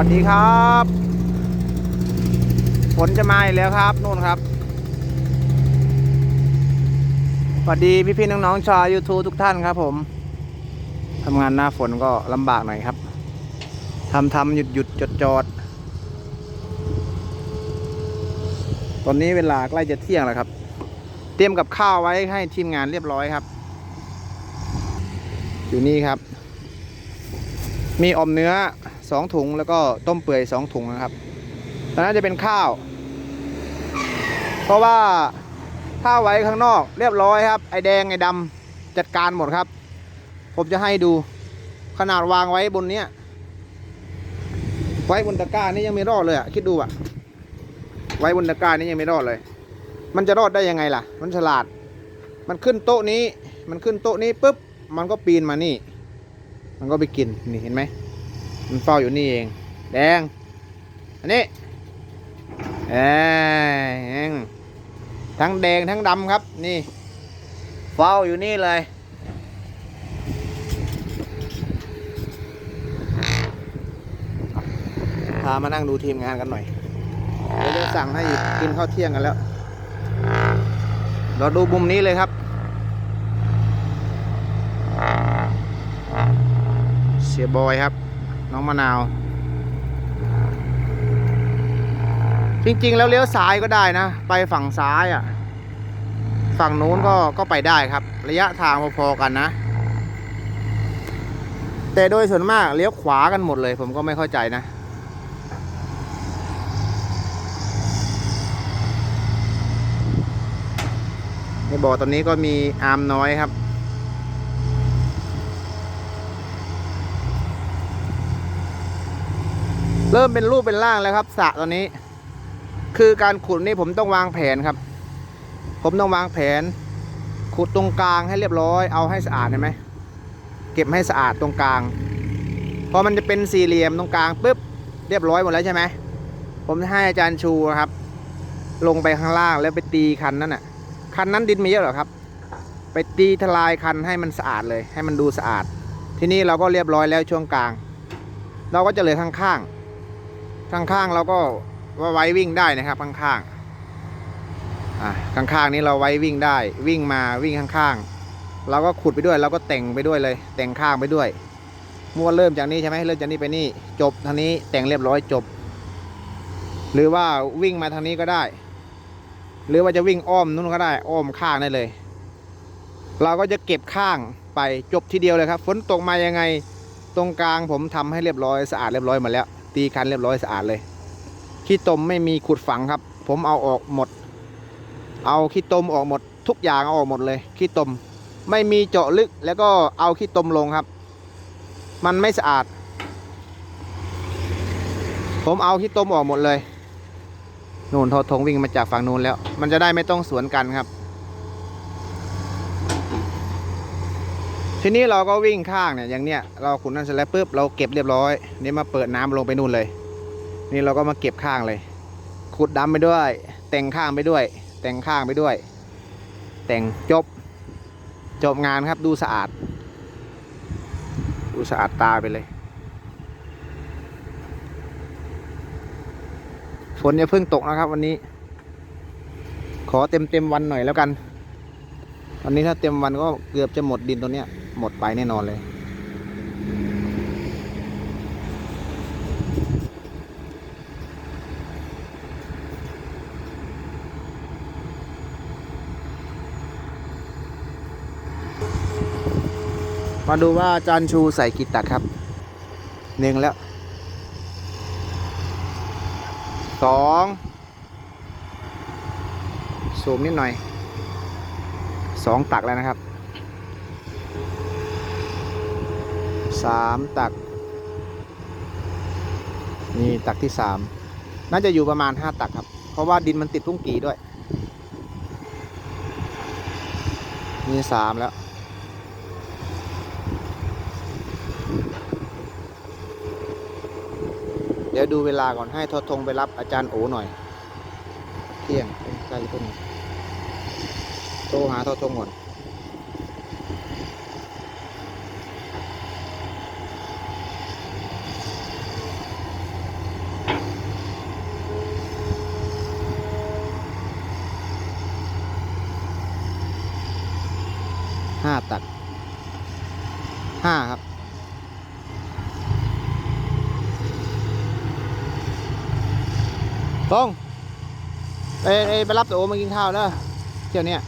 วัสดีครับฝนจะมาอีกแล้วครับนู่นครับสวัสดีพี่ๆน้องๆชาว YouTube ทุกท่านครับ ผมทำงานหน้าฝนก็ลำบากหน่อยครับทำทำหยุดหยุดจอดจอดตอนนี้เวลาใกล้จะเที่ยงแล้วครับ เตรียมกับข้าวไว้ให้ทีมงานเรียบร้อยครับ อยู่นี่ครับ มีอมเนื้อ สองถุงแล้วก็ต้มเปื่อยสองถุงนะครับตอนนั้นจะเป็นข้าว เพราะว่าถ้าไว้ข้างนอกเรียบร้อยครับ ไอแดงไอดำจัดการหมดครับ ผมจะให้ดูขนาดวางไว้บนเนี้ยไว้บนตะกร้านี่ยังไม่รอดเลยอะคิดดูอะไว้บนตะกร้านี่ยังไม่รอดเลย มันจะรอดได้ยังไงล่ะ มันฉลาด มันขึ้นโต๊ะนี้ มันขึ้นโต๊ะนี้ปุ๊บ มันก็ปีนมานี่ มันก็ไปกิน นี่เห็นไหม มันเฝ้าอยู่นี่เอง แดง อันนี้เอ้ยทั้งแดงทั้งดำครับ นี่ เฝ้าอยู่นี่เลย พามานั่งดูทีมงานกันหน่อยเดี๋ยวจะสั่งให้กินข้าวเที่ยงกันแล้ว เราดูมุมนี้เลยครับเสียบอยครับ น้องมะนาว จริงๆ แล้วเลี้ยวซ้ายก็ได้นะ ไปฝั่งซ้ายอะ ฝั่งนู้นก็ก็ไปได้ครับ ระยะทางพอๆกันนะ แต่โดยส่วนมากเลี้ยวขวากันหมดเลย ผมก็ไม่เข้าใจนะในบ่อตอนนี้ก็มีอาร์มน้อยครับ เริ่มเป็นรูปเป็นร่างแล้วครับสระตอนนี้ คือการขุดนี่ผมต้องวางแผนครับ ผมต้องวางแผน ขุดตรงกลางให้เรียบร้อยเอาให้สะอาดเห็นไหมเก็บให้สะอาดตรงกลางพอมันจะเป็นสี่เหลี่ยมตรงกลางปุ๊บเรียบร้อยหมดแล้วใช่ไหมผมจะให้อาจารย์ชูครับ ลงไปข้างล่างแล้วไปตีคันนั้นน่ะคันนั้นดินมีเยอะหรอครับ ไปตีทลายคันให้มันสะอาดเลย ให้มันดูสะอาด ที่นี้เราก็เรียบร้อยแล้วช่วงกลาง เราก็จะเหลือข้างๆ ข้างๆเราก็ว่าไว้วิ่งได้นะครับข้างๆอ่าข้างๆนี้เราไว้วิ่งได้ วิ่งมาวิ่งข้างๆเราก็ขุดไปด้วยเราก็แต่งไปด้วยเลย แต่งข้างไปด้วยมัวเริ่มจากนี้ใช่ไหมเริ่มจากนี้ไปนี่จบทางนี้แต่งเรียบร้อยจบ หรือว่าวิ่งมาทางนี้ก็ได้ หรือว่าจะวิ่งอ้อมนู้นก็ได้ อ้อมข้างได้เลย เราก็จะเก็บข้างไปจบทีเดียวเลยครับ ฝนตกมายังไง ตรงกลางผมทำให้เรียบร้อยสะอาดเรียบร้อยหมาแล้ว ตีคันเรียบร้อยสะอาดเลยขี้ตมไม่มีขุดฝังครับ ผมเอาออกหมด เอาขี้ตมออกหมด ทุกอย่างเอาออกหมดเลยขี้ตมไม่มีเจาะลึกแล้วก็เอาขี้ตมลงครับ มันไม่สะอาด ผมเอาขี้ตมออกหมดเลยนู่นทอทงวิ่งมาจากฝั่งนู้นแล้ว มันจะได้ไม่ต้องสวนกันครับ ทีนี้เราก็วิ่งข้างเนี่ยอย่างเนี้ยเราขุดนั่นเสร็จแล้วปุ๊บเราเก็บเรียบร้อย นี่มาเปิดน้ำลงไปนู่นเลย นี่เราก็มาเก็บข้างเลย ขุดดำไปด้วย แต่งข้างไปด้วย แต่งข้างไปด้วย แต่งจบ จบงานครับดูสะอาด ดูสะอาดตาไปเลย ฝนอย่าเพิ่งตกนะครับวันนี้ ขอเต็มเต็มวันหน่อยแล้วกันวันนี้ถ้าเต็มวันก็เกือบจะหมดดินตัวเนี้ย หมดไปแน่นอนเลย มาดูว่าอาจารย์ชูใส่กี่ตักครับหนึ่งแล้วสองสูมนิดหน่อยสองตักแล้วนะครับ สามตัก นี่ตักที่สามน่าจะอยู่ประมาณห้าตักครับ เพราะว่าดินมันติดพุ่งกีด้วย นี่สามแล้ว เดี๋ยวดูเวลาก่อนให้ทอทงไปรับอาจารย์โอหน่อย เที่ยงใกล้ขึ้นโทรหาทอทงก่อน ห้าตักห้าครับตรงไปไปไปรับตัวโอมากินข้าวเด้อเที่ยวเนี้ย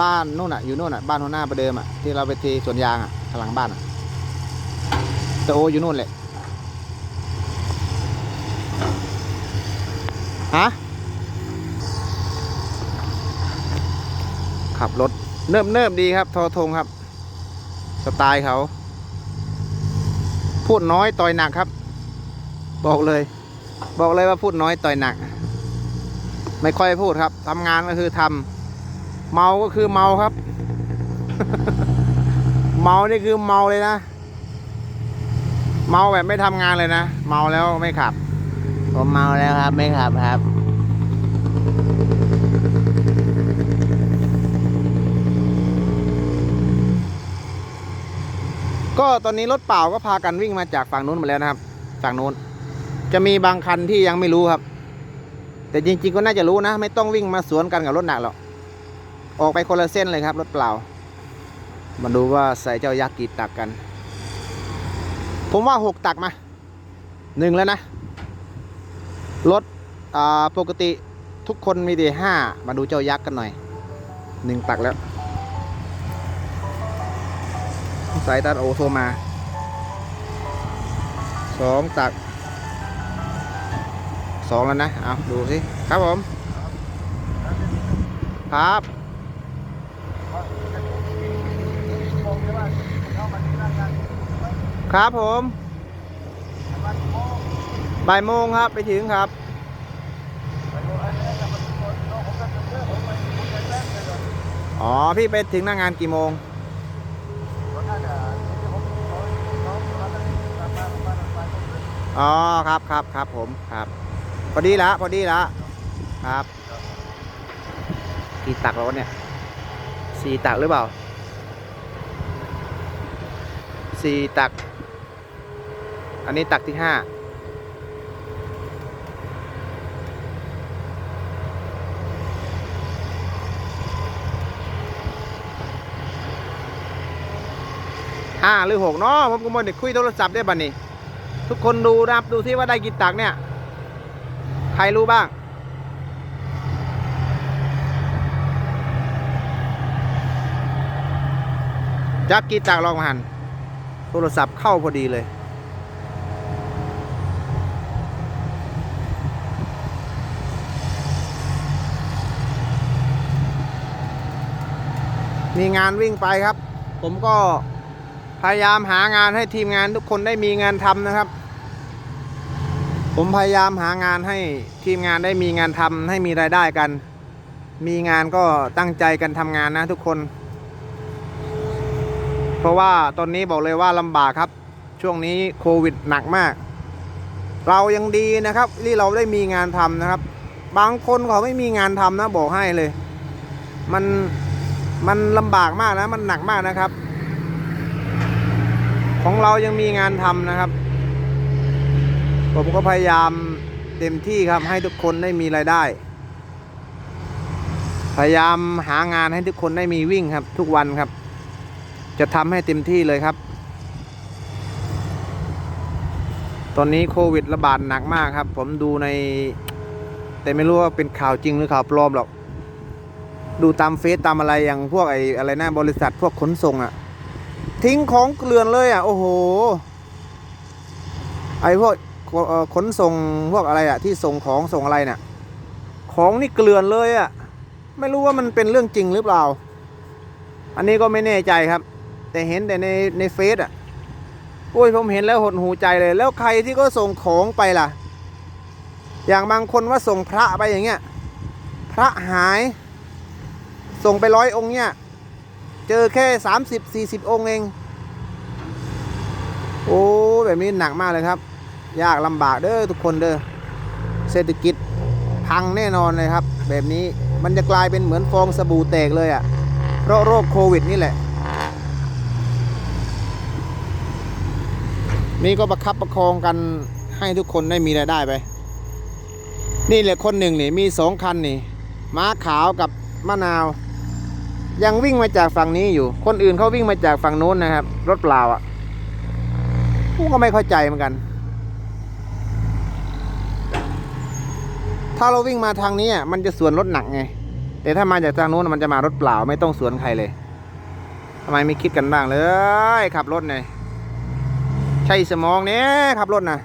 บ้านนู่นอะอยู่นู่นอะบ้านหัวหน้าประเดิมอะที่เราไปทีสวนยางอะข้างหลังบ้านอะตัวโออยู่นู่นแหละฮะขับรถ เนิบเนิบๆดีครับ ทอทงครับ สไตล์เขา พูดน้อยต่อยหนักครับ บอกเลย บอกเลยว่าพูดน้อยต่อยหนัก ไม่ค่อยพูดครับทำงานก็คือทำเมาก็คือเมาครับ เมานี่คือเมาเลยนะ เมาแบบไม่ทำงานเลยนะ เมาแล้วไม่ขับ ผมเมาแล้วครับ ไม่ขับครับ ก็ตอนนี้รถเปล่าก็พากันวิ่งมาจากฝั่งนู้นมาแล้วนะครับ ฝั่งนู้น จะมีบางคันที่ยังไม่รู้ครับ แต่จริงๆก็น่าจะรู้นะ ไม่ต้องวิ่งมาสวนกันกับรถหนักหรอก ออกไปคนละเส้นเลยครับ รถเปล่า มาดูว่าใส่เจ้ายักษ์กี่ตักกัน ผมว่าหกตักมาหนึ่งแล้วนะ รถปกติทุกคนมีแต่ห้ามาดูเจ้ายักษ์กันหน่อยหนึ่งตักแล้ว สายตัดโอโทรมาสองตักสองแล้วนะ เอาดูสิ ครับผม ครับ ครับผมบ่ายโมงครับไปถึงครับ อ๋อ พี่ไปถึงหน้างานกี่โมง อ๋อครับครับครับผมครับ พอดีละพอดีละครับกี่ตักแล้วเนี่ยสี่ตักหรือเปล่าสี่ตัก อันนี้ตักที่ห้าห้าหรือหกเนาะผมก็มัวแต่คุยโทรศัพท์ได้บัดนี้ ทุกคนดูนะครับ ดูที่ว่าได้กี่ตักเนี่ย ใครรู้บ้าง จักกี่ตักลองมาหัน โทรศัพท์เข้าพอดีเลยมีงานวิ่งไปครับ ผมก็ พยายามหางานให้ทีมงานทุกคนได้มีงานทำนะครับ ผมพยายามหางานให้ทีมงานได้มีงานทำให้มีรายได้กัน มีงานก็ตั้งใจกันทำงานนะทุกคน เพราะว่าตอนนี้บอกเลยว่าลำบากครับ ช่วงนี้โควิดหนักมาก เรายังดีนะครับที่เราได้มีงานทำนะครับ บางคนเขาไม่มีงานทำนะบอกให้เลย มันมันลำบากมากนะ มันหนักมากนะครับ ของเรายังมีงานทำนะครับ ผมก็พยายามเต็มที่ครับให้ทุกคนได้มีรายได้ พยายามหางานให้ทุกคนได้มีวิ่งครับ ทุกวันครับ จะทำให้เต็มที่เลยครับ ตอนนี้โควิดระบาดหนักมากครับ ผมดูใน แต่ไม่รู้ว่าเป็นข่าวจริงหรือข่าวปลอมหรอก ดูตามเฟซตามอะไรอย่างพวกไอ้อะไรนะบริษัทพวกขนส่งอะ ทิ้งของเกลื่อนเลยอะ โอ้โห ไอพวกขนส่งพวกอะไรอะ ที่ส่งของส่งอะไรเนี่ยของนี่เกลื่อนเลยอะ ไม่รู้ว่ามันเป็นเรื่องจริงหรือเปล่า อันนี้ก็ไม่แน่ใจครับ แต่เห็นแต่ในในเฟซอะโอ้ยผมเห็นแล้วหดหูใจเลย แล้วใครที่ก็ส่งของไปล่ะ อย่างบางคนว่าส่งพระไปอย่างเงี้ย พระหาย ส่งไปร้อยองค์เนี่ย เจอแค่สามสิบสี่สิบองค์เอง โอ้แบบนี้หนักมากเลยครับ ยากลำบากเด้อทุกคนเด้อเศรษฐกิจพังแน่นอนเลยครับ แบบนี้มันจะกลายเป็นเหมือนฟองสบู่แตกเลยอะ่ะ เพราะโรคโควิดนี่แหละ นี่ก็ประคับประคองกันให้ทุกคนได้มีรายได้ไป นี่แหละคนหนึ่งนี่มีสองคันนี่ ม้าขาวกับมะนาว ยังวิ่งมาจากฝั่งนี้อยู่ คนอื่นเขาวิ่งมาจากฝั่งโน้นนะครับ รถเปล่าอะผมก็ไม่เข้าใจเหมือนกัน ถ้าเราวิ่งมาทางนี้อะมันจะสวนรถหนักไง แต่ถ้ามาจากทางโน้นมันจะมารถเปล่าไม่ต้องสวนใครเลยทำไมไม่คิดกันบ้างเลยขับรถหน่ยใช่สมองเนี่ยขับรถนะ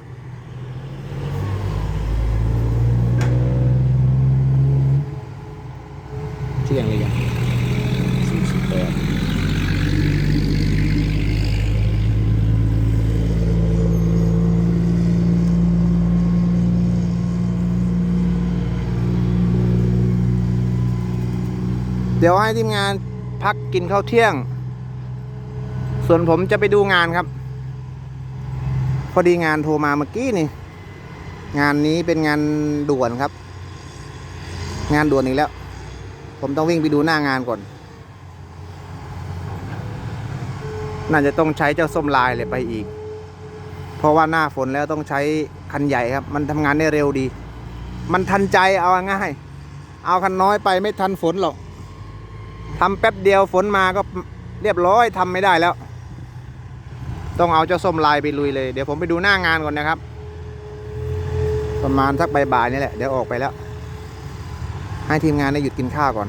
เที่ยงเลยยัง สี่สิบแปดเดี๋ยวให้ทีมงานพักกินข้าวเที่ยง ส่วนผมจะไปดูงานครับ พอดีงานโทรมาเมื่อกี้นี่ งานนี้เป็นงานด่วนครับ งานด่วนอีกแล้ว ผมต้องวิ่งไปดูหน้างานก่อน น่าจะต้องใช้เจ้าส้มลายเลยไปอีก เพราะว่าหน้าฝนแล้วต้องใช้คันใหญ่ครับ มันทำงานได้เร็วดี มันทันใจเอาง่าย เอาคันน้อยไปไม่ทันฝนหรอกทำแป๊บเดียวฝนมาก็เรียบร้อยทำไม่ได้แล้ว ต้องเอาเจ้าส้มลายไปลุยเลย เดี๋ยวผมไปดูหน้างานก่อนนะครับ ประมาณสักบ่ายๆนี่แหละเดี๋ยวออกไปแล้ว ให้ทีมงานได้หยุดกินข้าวก่อน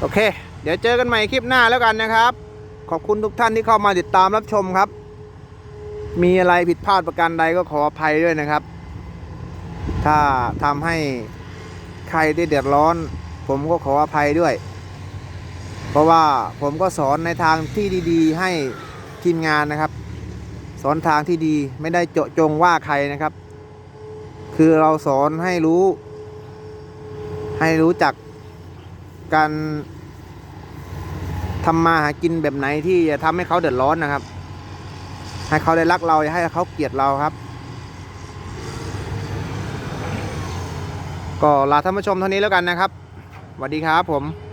โอเค เดี๋ยวเจอกันใหม่คลิปหน้าแล้วกันนะครับ ขอบคุณทุกท่านที่เข้ามาติดตามรับชมครับ มีอะไรผิดพลาดประการใดก็ขออภัยด้วยนะครับ ถ้าทำให้ใครได้เดือดร้อน ผมก็ขออภัยด้วย เพราะว่าผมก็สอนในทางที่ดีๆ ให้ทีมงานนะครับ สอนทางที่ดีไม่ได้เจาะจงว่าใครนะครับ คือเราสอนให้รู้ ให้รู้จัก การทำมาหากินแบบไหนที่จะทำให้เขาเดือดร้อนนะครับ ให้เขาได้รักเราอย่าให้เขาเกลียดเราครับ ก็ลาท่านผู้ชมเท่านี้แล้วกันนะครับสวัสดีครับผม